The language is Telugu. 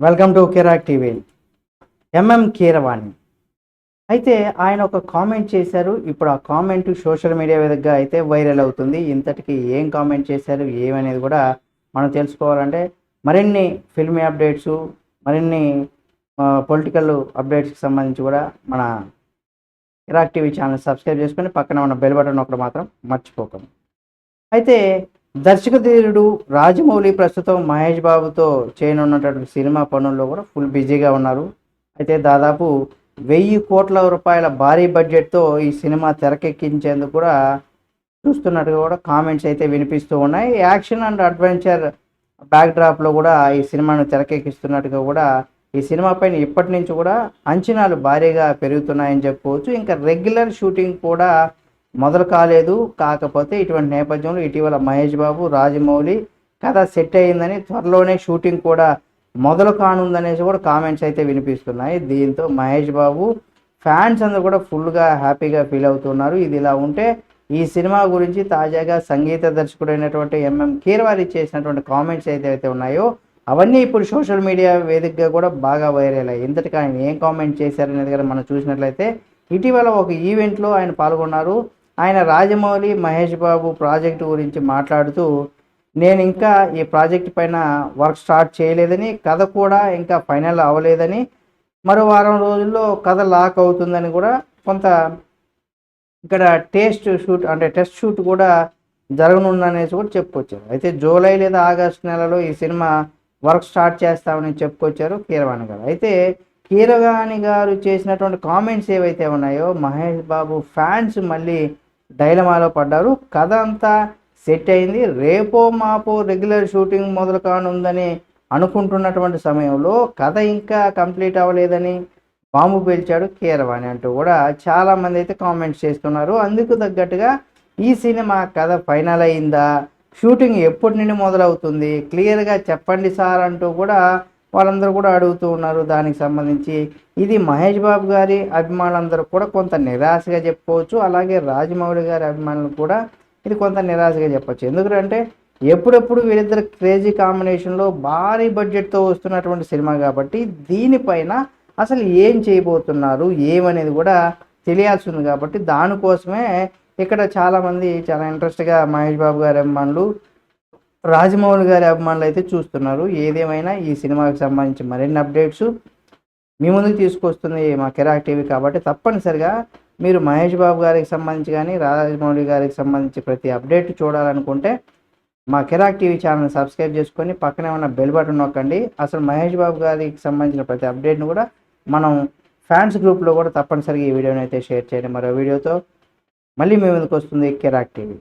Welcome to Kirak TV. MM Keeravani. అయితే ఆయన ఒక కామెంట్ చేశారు. ఇప్పుడు ఆ కామెంట్ సోషల్ మీడియా విధంగా అయితే వైరల్ అవుతుంది. ఇంతటికి ఏం కామెంట్ చేశారు ఏమనేది కూడా మనం తెలుసుకోవాలంటే మరిన్ని ఫిల్మీ అప్డేట్స్ మరిన్ని పొలిటికల్ అప్డేట్స్కి సంబంధించి కూడా మన కిరాక్ టీవీ ఛానల్ సబ్స్క్రైబ్ చేసుకొని పక్కన ఉన్న బెల్ బటన్ ఒకటి మాత్రం మర్చిపోకండి అయితే దర్శకధీరుడు రాజమౌళి ప్రస్తుతం మహేష్ బాబుతో చేయనున్నటువంటి సినిమా పనుల్లో కూడా ఫుల్ బిజీగా ఉన్నారు. అయితే దాదాపు వెయ్యి కోట్ల రూపాయల భారీ బడ్జెట్తో ఈ సినిమా తెరకెక్కించేందుకు కూడా చూస్తున్నట్టుగా కూడా కామెంట్స్ అయితే వినిపిస్తూ ఉన్నాయి. యాక్షన్ అండ్ అడ్వెంచర్ బ్యాక్డ్రాప్లో కూడా ఈ సినిమాను తెరకెక్కిస్తున్నట్టుగా కూడా ఈ సినిమా పైన ఇప్పటి నుంచి కూడా అంచనాలు భారీగా పెరుగుతున్నాయని చెప్పుకోవచ్చు. ఇంకా రెగ్యులర్ షూటింగ్ కూడా మొదలు కాలేదు. కాకపోతే ఇటువంటి నేపథ్యంలో ఇటీవల మహేష్ బాబు రాజమౌళి కథ సెట్ అయిందని త్వరలోనే షూటింగ్ కూడా మొదలు కానుందనేసి కూడా కామెంట్స్ అయితే వినిపిస్తున్నాయి. దీంతో మహేష్ బాబు ఫ్యాన్స్ అందరూ కూడా ఫుల్గా హ్యాపీగా ఫీల్ అవుతున్నారు. ఇది ఇలా ఉంటే ఈ సినిమా గురించి తాజాగా సంగీత దర్శకుడైనటువంటి ఎంఎం కీర్వారి చేసినటువంటి కామెంట్స్ అయితే అయితే ఉన్నాయో అవన్నీ ఇప్పుడు సోషల్ మీడియా వేదికగా కూడా బాగా వైరల్ అయ్యాయి. ఇంతటికి ఆయన ఏం కామెంట్ చేశారనేది కూడా మనం చూసినట్లయితే ఇటీవల ఒక ఈవెంట్లో ఆయన పాల్గొన్నారు. ఆయన రాజమౌళి మహేష్ బాబు ప్రాజెక్టు గురించి మాట్లాడుతూ నేను ఇంకా ఈ ప్రాజెక్ట్ పైన వర్క్ స్టార్ట్ చేయలేదని కథ కూడా ఇంకా ఫైనల్ అవ్వలేదని మరో వారం రోజుల్లో కథ లాక్ అవుతుందని కూడా కొంత ఇక్కడ టేస్ట్ షూట్ అంటే టెస్ట్ షూట్ కూడా జరగనుందనేసి కూడా చెప్పుకొచ్చారు. అయితే జూలై లేదా ఆగస్ట్ నెలలో ఈ సినిమా వర్క్ స్టార్ట్ చేస్తామని చెప్పుకొచ్చారు కీరవాణి గారు. అయితే కీరవాణి గారు చేసినటువంటి కామెంట్స్ ఏవైతే ఉన్నాయో మహేష్ బాబు ఫ్యాన్స్ మళ్ళీ డైలమాలో పడ్డారు. కథ అంతా సెట్ అయింది. రేపో మాపో రెగ్యులర్ షూటింగ్ మొదలు కానుందని అనుకుంటున్నటువంటి సమయంలో కథ ఇంకా కంప్లీట్ అవ్వలేదని బాంబు పేల్చాడు కీరవాణి అంటూ కూడా చాలామంది అయితే కామెంట్స్ చేస్తున్నారు. అందుకు తగ్గట్టుగా ఈ సినిమా కథ ఫైనల్ అయిందా? షూటింగ్ ఎప్పటి నుండి మొదలవుతుంది? క్లియర్గా చెప్పండి సార్ అంటూ కూడా వాళ్ళందరూ కూడా అడుగుతూ ఉన్నారు దానికి సంబంధించి. ఇది మహేష్ బాబు గారి అభిమానులందరూ కూడా కొంత నిరాశగా చెప్పుకోవచ్చు. అలాగే రాజమౌళి గారి అభిమానులు కూడా ఇది కొంత నిరాశగా చెప్పచ్చు. ఎందుకంటే ఎప్పుడెప్పుడు వీళ్ళిద్దరు క్రేజీ కాంబినేషన్లో భారీ బడ్జెట్తో వస్తున్నటువంటి సినిమా కాబట్టి దీనిపైన అసలు ఏం చేయబోతున్నారు ఏమనేది కూడా తెలియాల్సి ఉంది కాబట్టి దానికోసమే ఇక్కడ చాలామంది చాలా ఇంట్రెస్ట్గా మహేష్ బాబు గారి అభిమానులు రాజమౌళి గారి అభిమానులు అయితే చూస్తున్నారు. ఏదేమైనా ఈ సినిమాకి సంబంధించి మరిన్ని అప్డేట్స్ మీ ముందుకు తీసుకొస్తుంది మా కెరాక్ టీవీ కాబట్టి తప్పనిసరిగా మీరు మహేష్ బాబు గారికి సంబంధించి కానీ రాజమౌళి గారికి సంబంధించి ప్రతి అప్డేట్ చూడాలనుకుంటే మా కెరాక్ టీవీ ఛానల్ సబ్స్క్రైబ్ చేసుకొని పక్కనే ఉన్న బెల్ బటన్ నొక్కండి. అసలు మహేష్ బాబు గారికి సంబంధించిన ప్రతి అప్డేట్ను కూడా మనం ఫ్యాన్స్ గ్రూప్లో కూడా తప్పనిసరిగా ఈ వీడియోని అయితే షేర్ చేయండి. మరో వీడియోతో మళ్ళీ మీ ముందుకు వస్తుంది కెరాక్ టీవీ.